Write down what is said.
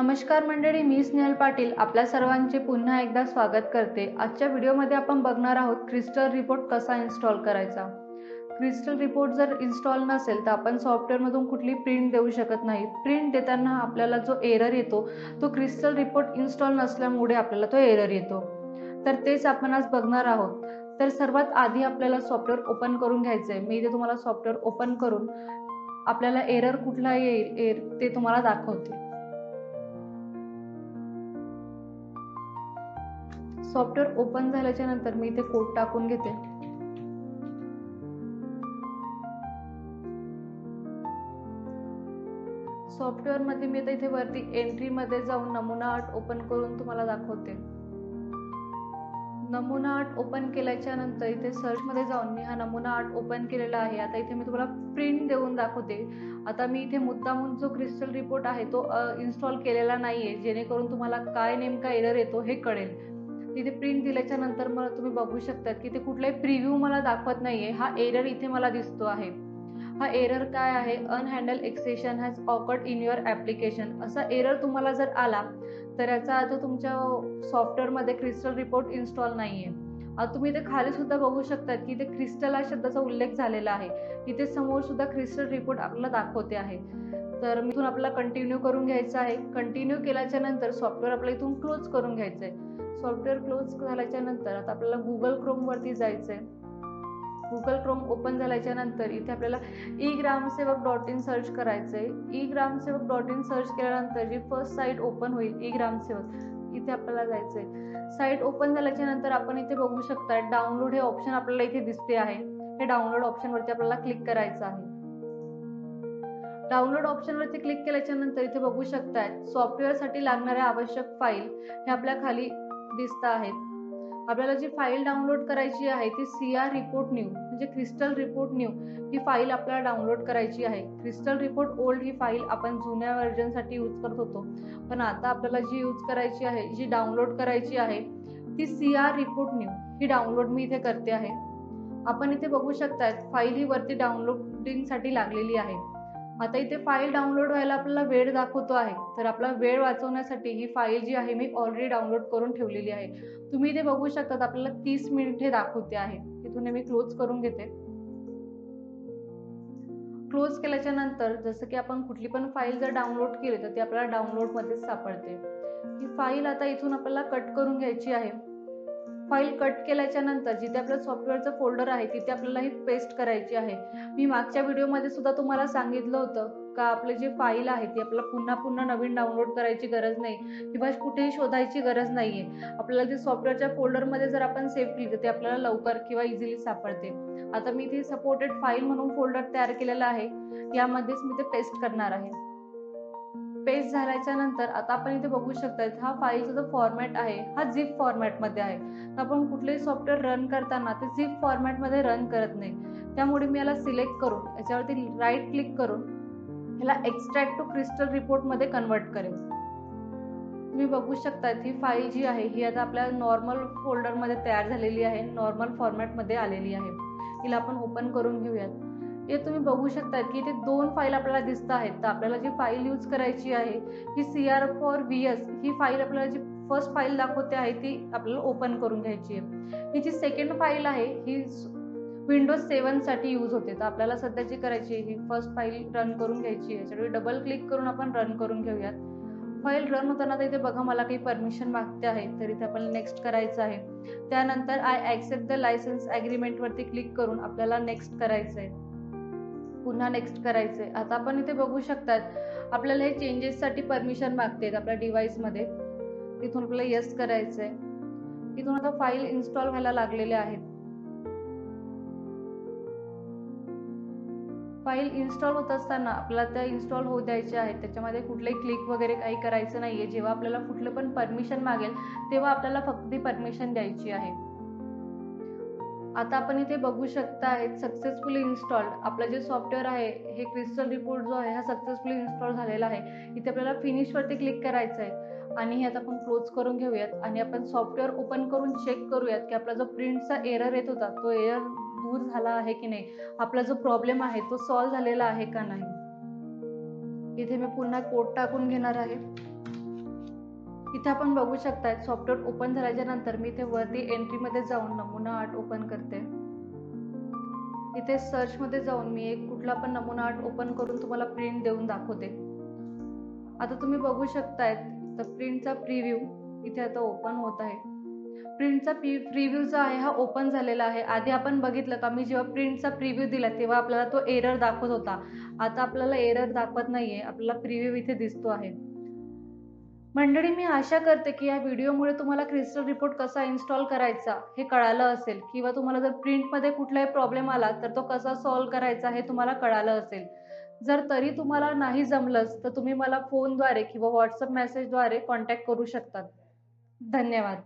नमस्कार मंडळी मी स्नेहल पाटील. आपल्या सर्वांचे पुन्हा एकदा स्वागत करते. आजच्या व्हिडिओमध्ये आपण बघणार आहोत क्रिस्टल रिपोर्ट कसा इन्स्टॉल करायचा. क्रिस्टल रिपोर्ट जर इन्स्टॉल नसेल तर आपण सॉफ्टवेअरमधून कुठली प्रिंट देऊ शकत नाही. प्रिंट देताना आपल्याला जो एरर येतो तो क्रिस्टल रिपोर्ट इन्स्टॉल नसल्यामुळे आपल्याला तो एरर येतो. तर तेच आपण आज बघणार आहोत. तर सर्वात आधी आपल्याला सॉफ्टवेअर ओपन करून घ्यायचं आहे मी इथे तुम्हाला सॉफ्टवेअर ओपन करून आपल्याला एरर कुठला येईल एर ते तुम्हाला दाखवते. सॉफ्टवेअर ओपन झाल्याच्यानंतर मी इथे कोड टाकून घेते. सॉफ्टवेअरमध्ये मी आता इथे वरती एंट्री मध्ये जाऊन नमुना आर्ट ओपन करून तुम्हाला दाखवते. नमुना आर्ट ओपन केल्याच्यानंतर इथे सर्च मध्ये जाऊन मी हा नमुना आर्ट ओपन केलेला आहे. आता इथे मी तुम्हाला प्रिंट देऊन दाखवते. आता मी इथे मुद्दामून जो क्रिस्टल रिपोर्ट आहे तो इन्स्टॉल केलेला नाहीये. जेणेकरून तुम्हाला काय नेमका एरर येतो हे कळेल. तिथे प्रिंट दिल्याच्या नंतर मला तुम्ही बघू शकतात की ते कुठलाही प्रिव्ह्यू मला दाखवत नाहीये. हा एरर इथे मला दिसतो आहे. हा एरर काय आहे? Unhandled exception has occurred in your application असा एरर तुम्हाला जर आला तर याचा अर्थ तुमच्या सॉफ्टवेअरमध्ये क्रिस्टल रिपोर्ट इन्स्टॉल नाही आहे तुम्ही इथे खाली सुद्धा बघू शकतात की इथे क्रिस्टल हा शब्दाचा उल्लेख झालेला आहे. इथे समोर सुद्धा क्रिस्टल रिपोर्ट आपल्याला दाखवते आहे. तर इथून आपल्याला कंटिन्यू करून घ्यायचं आहे. कंटिन्यू केल्याच्यानंतर सॉफ्टवेअर आपल्याला इथून क्लोज करून घ्यायचं आहे सॉफ्टवेअर क्लोज झाल्याच्यानंतर आता आपल्याला गुगल क्रोम वरती जायचं आहे गुगल क्रोम ओपन झाल्याच्यानंतर इथे आपल्याला ई ग्रामसेवक डॉट इन सर्च करायचं आहे ई ग्रामसेवक डॉट इन सर्च केल्यानंतर जी फर्स्ट साईट ओपन होईल ई ग्रामसेवक इथे आपल्याला जायचं आहे साईट ओपन झाल्याच्यानंतर आपण इथे बघू शकता डाउनलोड हे ऑप्शन आपल्याला इथे दिसते आहे. हे डाउनलोड ऑप्शनवरती आपल्याला क्लिक करायचं आहे. डाउनलोड ऑप्शनवरती क्लिक केल्याच्यानंतर इथे बघू शकताय सॉफ्टवेअरसाठी लागणाऱ्या आवश्यक फाईल हे आपल्या खाली दिसत आहेत. आपल्याला जी फाईल डाउनलोड करायची आहे ती सी आर रिपोर्ट न्यू म्हणजे क्रिस्टल रिपोर्ट न्यू ही फाईल आपल्याला डाउनलोड करायची आहे. क्रिस्टल रिपोर्ट ओल्ड ही फाईल आपण जुन्या व्हर्जनसाठी यूज करत होतो. पण आता आपल्याला जी यूज करायची आहे जी डाउनलोड करायची आहे ती सी आर रिपोर्ट न्यू ही डाउनलोड मी इथे करते आहे. आपण इथे बघू शकतायत फाईल ही वरती डाउनलोडिंगसाठी लागलेली आहे. आता इथे फाईल डाउनलोड व्हायला आपल्याला वेळ दाखवतो आहे. तर आपला वेळ वाचवण्यासाठी ही फाईल जी आहे मी ऑलरेडी डाउनलोड करून ठेवलेली आहे. तुम्ही इथे बघू शकतात आपल्याला तीस मिनिटे दाखवते आहे. इथून मी क्लोज करून घेते. क्लोज केल्याच्यानंतर जसं की आपण कुठली पण फाईल जर डाउनलोड केली तर ती आपल्याला डाउनलोडमध्येच सापडते. ही फाईल आता इथून आपल्याला कट करून घ्यायची आहे. फाईल कट केल्याच्यानंतर जिथे आपलं सॉफ्टवेअरचं फोल्डर आहे तिथे आपल्याला ही पेस्ट करायची आहे. मी मागच्या व्हिडिओमध्ये सुद्धा तुम्हाला सांगितलं होतं का आपले जे फाईल आहे ती आपल्याला पुन्हा पुन्हा नवीन डाउनलोड करायची गरज नाही किंवा कुठेही शोधायची गरज नाही आहे आपल्याला ते सॉफ्टवेअरच्या फोल्डरमध्ये जर आपण सेव्ह केली तर ते आपल्याला लवकर किंवा इझिली सापडते. आता मी ती सपोर्टेड फाईल म्हणून फोल्डर तयार केलेला आहे. यामध्येच मी ते पेस्ट करणार आहे. पेस्ट झाल्याच्यानंतर आता आपण इथे बघू शकता हा फाईलचा जो फॉर्मॅट आहे हा झिप फॉर्मॅटमध्ये आहे. तर आपण कुठलेही सॉफ्टवेअर रन करताना ते झिप फॉर्मॅटमध्ये रन करत नाही. त्यामुळे मी याला सिलेक्ट करून याच्यावरती राईट क्लिक करून ह्याला एक्स्ट्रॅक्ट टू क्रिस्टल रिपोर्टमध्ये कन्वर्ट करेन. तुम्ही बघू शकता ही फाईल जी आहे ही आता आपल्या नॉर्मल फोल्डरमध्ये तयार झालेली आहे नॉर्मल फॉर्मॅटमध्ये आलेली आहे. हिला आपण ओपन करून घेऊयात. हे तुम्ही बघू शकता की इथे दोन फाईल आपल्याला दिसत आहेत. तर आपल्याला जी फाईल यूज करायची आहे ही C R for V S he file आपल्याला जी फर्स्ट फाईल दाखवते आहे ती आपल्याला ओपन करून घ्यायची आहे. ही जी सेकंड फाईल आहे ही विंडोज सेवनसाठी यूज होते. तर आपल्याला सध्याची करायची आहे ही फर्स्ट फाईल रन करून घ्यायची आहे. त्याच्यामुळे डबल क्लिक करून आपण रन करून घेऊयात. फाईल रन होताना तर इथे बघा मला काही परमिशन मागते आहे तर इथे आपण नेक्स्ट करायचं आहे. त्यानंतर आय ॲक्सेप्ट द लायसन्स ॲग्रीमेंटवरती क्लिक करून आपल्याला नेक्स्ट करायचं आहे. पुन्हा नेक्स्ट करायचंय. आता आपण इथे बघू शकतात आपल्याला हे चेंजेससाठी परमिशन मागते आपल्या डिव्हाइसमध्ये तिथून आपल्याला करायचं करायचंय. तिथून आता फाईल इन्स्टॉल व्हायला लागलेल्या आहेत. फाईल इन्स्टॉल होत असताना आपल्याला त्या इन्स्टॉल होऊ द्यायच्या आहेत. त्याच्यामध्ये कुठलेही क्लिक वगैरे काही करायचं नाही आहे जेव्हा आपल्याला कुठलं पण परमिशन मागेल तेव्हा आपल्याला फक्त ती परमिशन द्यायची आहे. आता आपण इथे बघू शकता आहेत सक्सेसफुली इन्स्टॉल्ड आपलं जे सॉफ्टवेअर आहे हे क्रिस्टल रिपोर्ट जो आहे हा सक्सेसफुली इन्स्टॉल झालेला आहे. इथे आपल्याला फिनिशवरती क्लिक करायचं आहे आणि हे आता आपण क्लोज करून घेऊयात. आणि आपण सॉफ्टवेअर ओपन करून चेक करूयात की आपला जो प्रिंटचा एरर येत होता तो एरर दूर झाला आहे की नाही? आपला जो प्रॉब्लेम आहे तो सॉल्व्ह झालेला आहे का नाही? इथे मी पुन्हा कोड टाकून घेणार आहे. इथे आपण बघू शकता सॉफ्टवेअर ओपन झाल्याच्यानंतर मी इथे वरती एंट्रीमध्ये जाऊन नमुना आर्ट ओपन करते. इथे सर्चमध्ये जाऊन मी एक कुठला पण नमुना आर्ट ओपन करून तुम्हाला प्रिंट देऊन दाखवते. आता तुम्ही बघू शकतायत तर प्रिंटचा प्रिव्ह्यू इथे आता ओपन होत आहे. प्रिंटचा पी प्रिव्ह्यू जो आहे हा ओपन झालेला आहे. आधी आपण बघितलं का मी जेव्हा प्रिंटचा प्रिव्ह्यू दिला तेव्हा आपल्याला तो एरर दाखवत होता. आता आपल्याला एरर दाखवत नाहीये आपल्याला प्रिव्ह्यू इथे दिसतो आहे. मंडळी मी आशा करते की या व्हिडिओमुळे तुम्हाला क्रिस्टल रिपोर्ट कसा इन्स्टॉल करायचा हे कळालं असेल किंवा तुम्हाला जर प्रिंटमध्ये कुठलाही प्रॉब्लेम आला तर तो कसा सॉल्व्ह करायचा हे तुम्हाला कळालं असेल. जर तरी तुम्हाला नाही जमलंच तर तुम्ही मला फोनद्वारे किंवा व्हॉट्सअप मेसेजद्वारे कॉन्टॅक्ट करू शकतात. धन्यवाद.